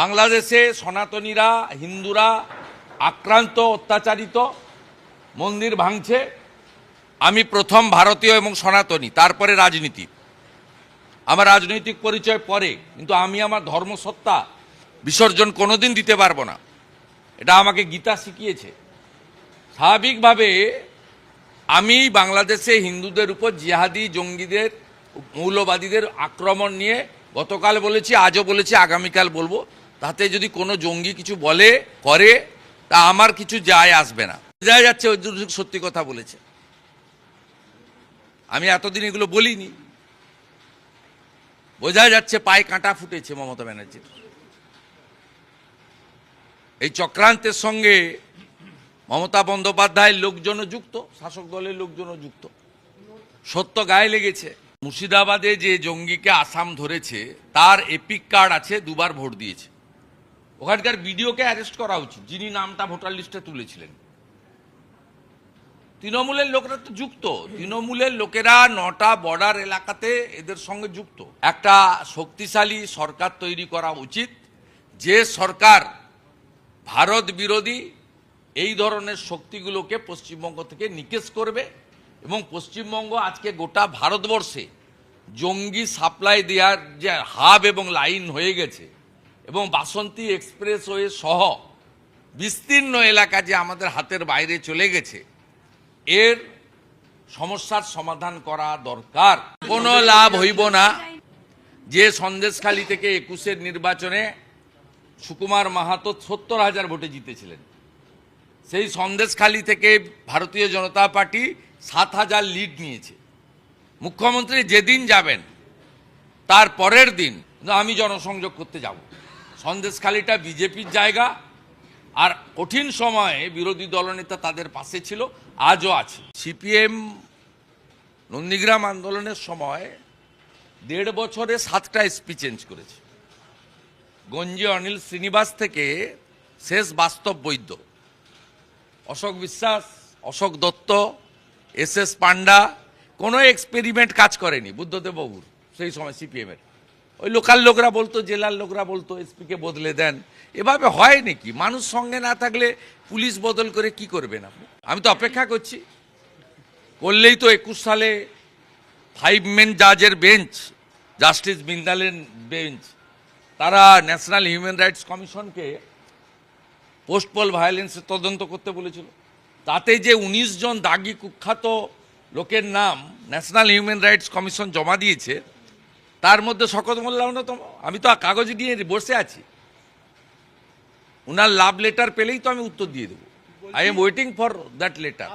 বাংলাদেশে সনাতনীরা, হিন্দুরা আক্রান্ত, অত্যাচারিত, মন্দির ভাঙছে। আমি প্রথম ভারতীয় এবং সনাতনী, তারপরে রাজনীতি। আমার রাজনৈতিক পরিচয় পরে, কিন্তু আমি আমার ধর্মসত্তা বিসর্জন কোনোদিন দিতে পারব না। এটা আমাকে গীতা শিখিয়েছে। স্বাভাবিকভাবে আমি বাংলাদেশে হিন্দুদের উপর জিহাদি, জঙ্গিদের, মৌলবাদীদের আক্রমণ নিয়ে গতকাল বলেছি, আজও বলেছি, আগামীকাল বলব। তাতে যদি কোনো জঙ্গি কিছু বলে, করে, তা আমার কিছু যায় আসবে না। বোঝা যাচ্ছে সত্যি কথা বলেছে। আমি এতদিন এগুলো বলিনি। বোঝা যাচ্ছে পায়ে কাঁটা ফুটেছে মমতা ব্যানার্জির। এই চক্রান্তের সঙ্গে মমতা বন্দ্যোপাধ্যায়ের লোকজনও যুক্ত, শাসক দলের লোকজনও যুক্ত। সত্য গায়ে লেগেছে। মুর্শিদাবাদে যে জঙ্গিকে আসাম ধরেছে, তার এপিক কার্ড আছে, দুবার ভোট দিয়েছে। ওখানকার বিডিওকে অ্যারেস্ট করা উচিত, যিনি নামটা ভোটার লিস্টে তুলেছিলেন। তৃণমূলের লোকেরা তো যুক্ত। তৃণমূলের লোকেরা নটা বর্ডার এলাকাতে এদের সঙ্গে যুক্ত। একটা শক্তিশালী সরকার তৈরি করা উচিত, যে সরকার ভারত বিরোধী এই ধরনের শক্তিগুলোকে পশ্চিমবঙ্গ থেকে নিকেশ করবে এবং পশ্চিমবঙ্গ আজকে গোটা ভারতবর্ষে জঙ্গি সাপ্লাই দেওয়ার যে হাব এবং লাইন হয়ে গেছে এবং বাসন্তী এক্সপ্রেসওয়ে সহ বিস্তীর্ণ এলাকা যে আমাদের হাতের বাইরে চলে গেছে, এর সমস্যার সমাধান করা দরকার। কোনো লাভ হইব না। যে সন্দেশখালী থেকে একুশের নির্বাচনে সুকুমার মাহাতো সত্তর হাজার ভোটে জিতেছিলেন। সেই সন্দেশখালী থেকে ভারতীয় জনতা পার্টি সাত হাজার লিড নিয়েছে। মুখ্যমন্ত্রী যেদিন যাবেন, তার পরের দিন আমি জনসংযোগ করতে যাব। সন্দেশখালীটা বিজেপির জায়গা। আর কঠিন সময়ে বিরোধী দলনেতা তাদের পাশে ছিল, আজও আছে। সিপিএম নন্দীগ্রাম আন্দোলনের সময় দেড় বছরে সাতটা এসপি চেঞ্জ করেছে। গঞ্জি অনিল শ্রীনিবাস থেকে শেষ বাস্তব বৈদ্য। অশোক বিশ্বাস, অশোক দত্ত, এস এস পান্ডা কোনো এক্সপেরিমেন্ট কাজ করেনি বুদ্ধদেব বাবুর, সেই সময় সিপিএমের। ওই লোকাল লোকরা বলতো, জেলার লোকরা বলতো, এসপিকে বদলে দেন। এভাবে হয় নাকি? মানুষ সঙ্গে না থাকলে পুলিশ বদল করে কি করবেন আপনি? আমি তো অপেক্ষা করছি। করলেই তো একুশ সালে ফাইভ মেন জাজের বেঞ্চ, জাস্টিস বিন্দালের বেঞ্চ, তারা ন্যাশনাল হিউম্যান রাইটস কমিশনকে পোস্টপল ভায়োলেন্সের তদন্ত করতে বলেছিল। তাতে যে উনিশ জন দাগি কুখ্যাত লোকের নাম ন্যাশনাল হিউম্যান রাইটস কমিশন জমা দিয়েছে তার মধ্যে শকত মোল্লা অন্যতম। আমি তো কাগজ নিয়ে বসে আছি। ওনার লাভ লেটার পেলেই তো আমি উত্তর দিয়ে দেবো। I am waiting for that letter